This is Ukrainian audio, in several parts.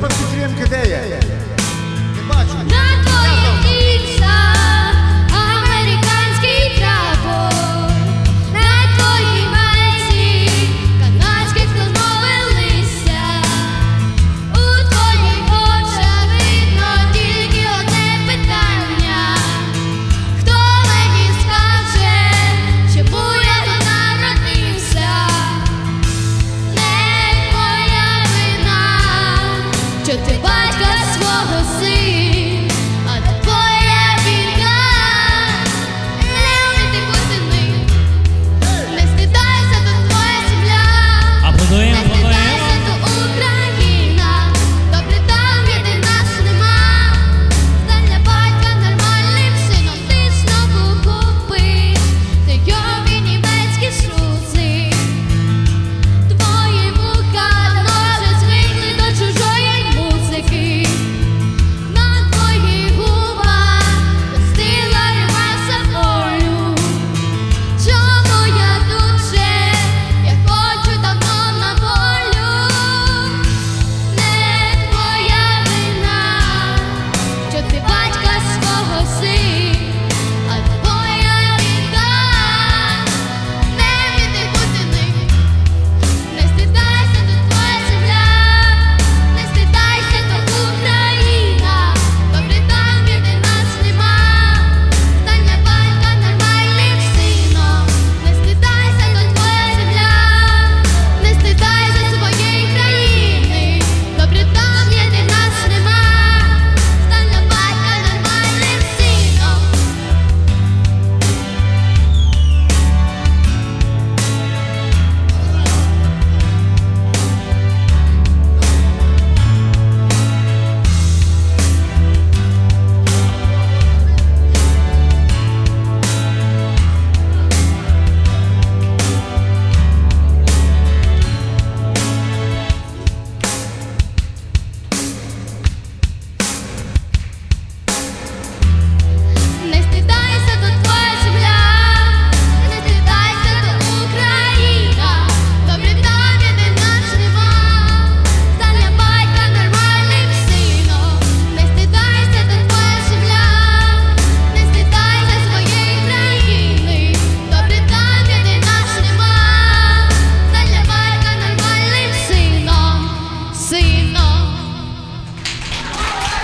Pan Cyprian Gadeja.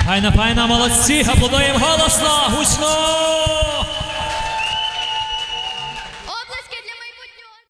Файна, файна, молодці, аплодуємо голосно, гучно.